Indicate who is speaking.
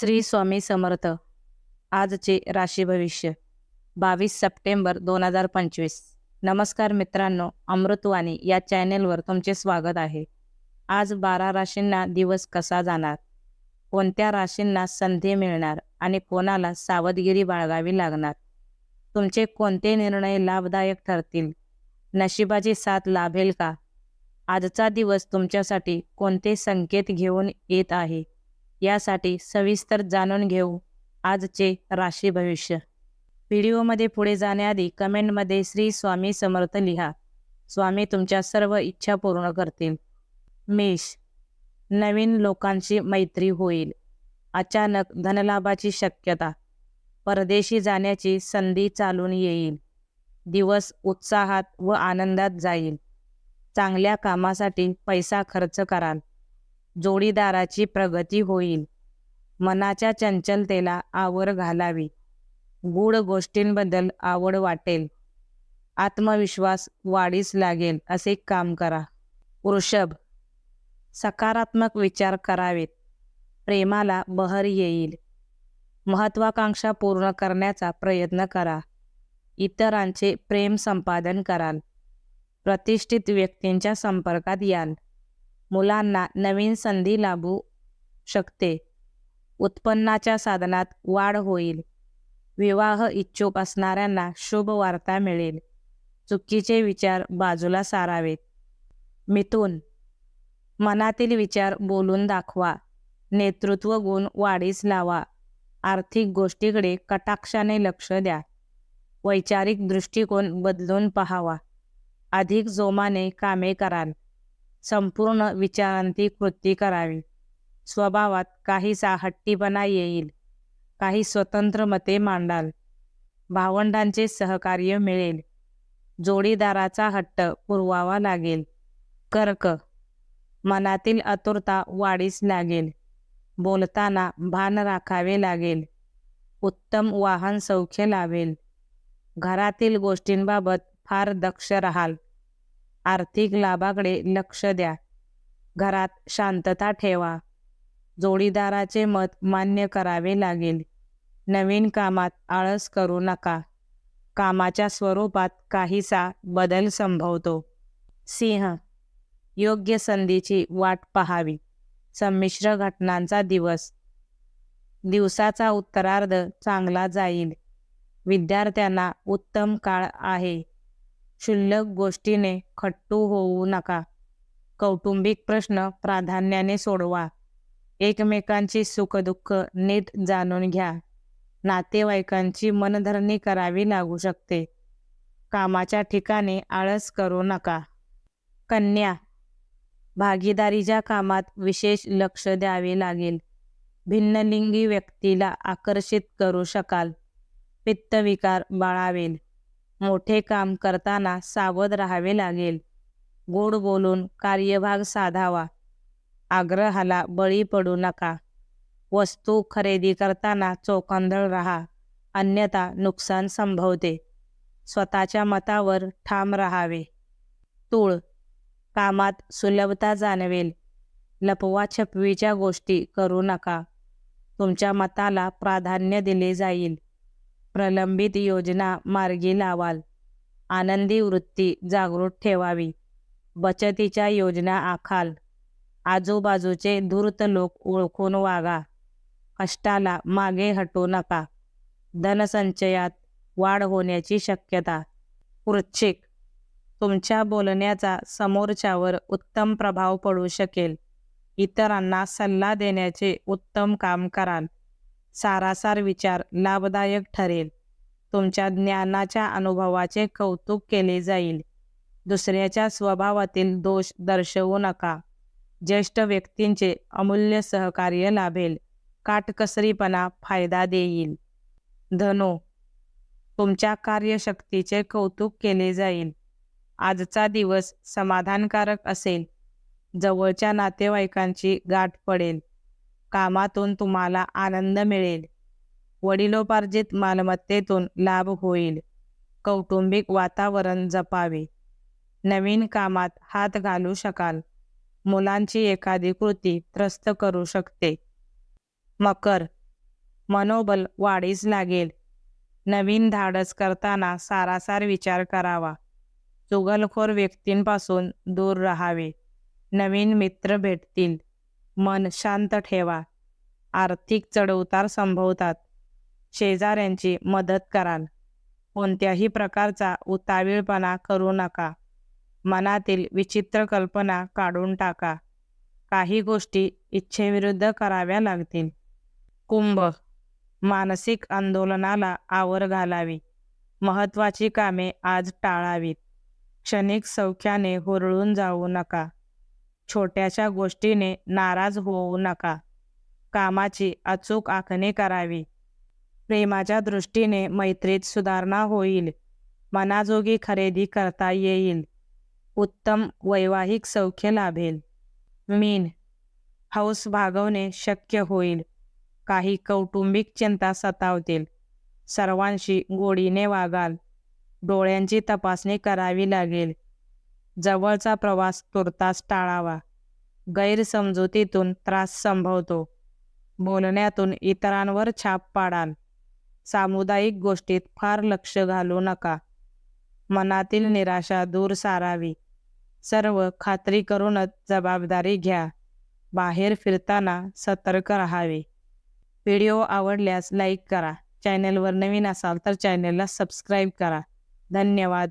Speaker 1: श्री स्वामी समर्थ. आजचे राशी भविष्य. बावीस सप्टेंबर दोन हजार पंचवीस. नमस्कार मित्रांनो अमृतवाणी या चॅनेलवर तुमचे स्वागत आहे. आज बारा राशींना दिवस कसा जाणार? कोणत्या राशींना संधी मिळणार आणि कोणाला सावधगिरी बाळगावी लागणार? तुमचे कोणते निर्णय लाभदायक ठरतील? नशिबाची साथ लाभेल का? आजचा दिवस तुमच्यासाठी कोणते संकेत घेऊन येत आहे? यासाठी सविस्तर जाणून घेऊ आजचे राशी भविष्य. व्हिडिओमध्ये पुढे जाण्याआधी कमेंटमध्ये श्री स्वामी समर्थ लिहा. स्वामी तुमच्या सर्व इच्छा पूर्ण करतील. मेष. नवीन लोकांशी मैत्री होईल. अचानक धनलाभाची शक्यता. परदेशी जाण्याची संधी चालून येईल. दिवस उत्साहात व आनंदात जाईल. चांगल्या कामासाठी पैसा खर्च कराल. जोडीदाराची प्रगती होईल. मनाच्या चंचलतेला आवर घालावी. गूढ गोष्टींबद्दल आवड वाटेल. आत्मविश्वास वाढीस लागेल असे काम करा. वृषभ सकारात्मक विचार करावेत. प्रेमाला बहर येईल. महत्वाकांक्षा पूर्ण करण्याचा प्रयत्न करा. इतरांचे प्रेम संपादन कराल. प्रतिष्ठित व्यक्तींच्या संपर्कात याल. मुलांना नवीन संधी लाभू शकते. उत्पन्नाच्या साधनात वाढ होईल. विवाह इच्छुक असणाऱ्यांना शुभ वार्ता मिळेल. चुकीचे विचार बाजूला सारावेत. मिथून मनातील विचार बोलून दाखवा. नेतृत्व गुण वाढीस लावा. आर्थिक गोष्टीकडे कटाक्षाने लक्ष द्या. वैचारिक दृष्टिकोन बदलून पहावा. अधिक जोमाने कामे कराल. संपूर्ण विचारांती कृती करावी. स्वभावात काहीसा हट्टीपणा येईल. काही स्वतंत्र मते मांडाल. भावंडांचे सहकार्य मिळेल. जोडीदाराचा हट्ट पुरवावा लागेल. कर्क. मनातील आतुरता वाढीस लागेल. बोलताना भान राखावे लागेल. उत्तम वाहन सौख्य लावेल घरातील गोष्टींबाबत फार दक्ष राहाल. आर्थिक लाभाकडे लक्ष द्या. घरात शांतता ठेवा. जोडीदाराचे मत मान्य करावे लागेल. नवीन कामात आळस करू नका. कामाच्या स्वरूपात काहीसा बदल संभवतो. सिंह योग्य संधीची वाट पहावी. संमिश्र घटनांचा दिवस. दिवसाचा उत्तरार्ध चांगला जाईल. विद्यार्थ्यांना उत्तम काळ आहे. क्षुल्लक गोष्टीने खट्टू होऊ नका. कौटुंबिक प्रश्न प्राधान्याने सोडवा. एकमेकांची सुखदुःख नीट जाणून घ्या. नातेवाईकांची मनधरणी करावी लागू शकते. कामाच्या ठिकाणी आळस करू नका. कन्या भागीदारीच्या कामात विशेष लक्ष द्यावे लागेल भिन्नलिंगी व्यक्तीला आकर्षित करू शकाल. पित्तविकार बाळावेल. मोठे काम करताना सावध राहावे लागेल. गोड बोलून कार्यभाग साधावा. आग्रहाला बळी पडू नका. वस्तू खरेदी करताना चोखंदळ राहा. अन्यथा नुकसान संभवते. स्वतःच्या मतावर ठाम राहावे. तूळ. कामात सुलभता जाणवेल. लपवा छपवीच्या गोष्टी करू नका. तुमच्या मताला प्राधान्य दिले जाईल. प्रलंबित योजना मार्गी लावाल. आनंदी वृत्ती जागृत ठेवावी. बचतीच्या योजना आखाल. आजूबाजूचे धूर्त लोक ओळखून वागा. कष्टाला मागे हटू नका. धनसंचयात वाढ होण्याची शक्यता. वृश्चिक तुमच्या बोलण्याचा समोरच्यावर उत्तम प्रभाव पडू शकेल. इतरांना सल्ला देण्याचे उत्तम काम कराल. सारासार विचार लाभदायक ठरेल. तुमच्या ज्ञानाच्या अनुभवाचे कौतुक केले जाईल. दुसऱ्याच्या स्वभावातील दोष दर्शवू नका. ज्येष्ठ व्यक्तींचे अमूल्य सहकार्य लाभेल. काटकसरीपणा फायदा देईल. धनो तुमच्या कार्यशक्तीचे कौतुक केले जाईल. आजचा दिवस समाधानकारक असेल. जवळच्या नातेवाईकांची गाठ पडेल. कामातून तुम्हाला आनंद मिळेल. वडिलोपार्जित मालमत्तेतून लाभ होईल. कौटुंबिक वातावरण जपावे. नवीन कामात हात घालू शकाल. मुलांची एखादी कृती त्रस्त करू शकते. मकर. मनोबल वाढीस लागेल. नवीन धाडस करताना सारासार विचार करावा. चुगलखोर व्यक्तींपासून दूर राहावे. नवीन मित्र भेटतील. मन शांत ठेवा. आर्थिक चढउतार संभवतात. शेजाऱ्यांची मदत कराल. कोणत्याही प्रकारचा उतावीळपणा करू नका. मनातील विचित्र कल्पना काढून टाका. काही गोष्टी इच्छेविरुद्ध कराव्या लागतील. कुंभ. मानसिक आंदोलनाला आवर घालावी. महत्त्वाची कामे आज टाळावीत. क्षणिक सौख्याने हुरळून जाऊ नका. छोट्याशा गोष्टीने नाराज होऊ नका. कामाची अचूक आखणी करावी. प्रेमाच्या दृष्टीने मैत्रीत सुधारणा होईल. मनाजोगी खरेदी करता येईल. उत्तम वैवाहिक सौख्य लाभेल. मीन. हौस भागवणे शक्य होईल. काही कौटुंबिक चिंता सतावतील. सर्वांशी गोडीने वागाल. डोळ्यांची तपासणी करावी लागेल. जवळचा प्रवास तुर्तास टाळावा. गैरसमजुतीतून त्रास संभवतो. बोलण्यातून इतरांवर छाप पाडाल. सामुदायिक गोष्टीत फार लक्ष घालू नका. मनातील निराशा दूर सारावी. सर्व खात्री करूनच जबाबदारी घ्या. बाहेर फिरताना सतर्क राहावे. व्हिडिओ आवडल्यास लाईक करा. चॅनेलवर नवीन असाल तर चॅनेलला सबस्क्राईब करा. धन्यवाद.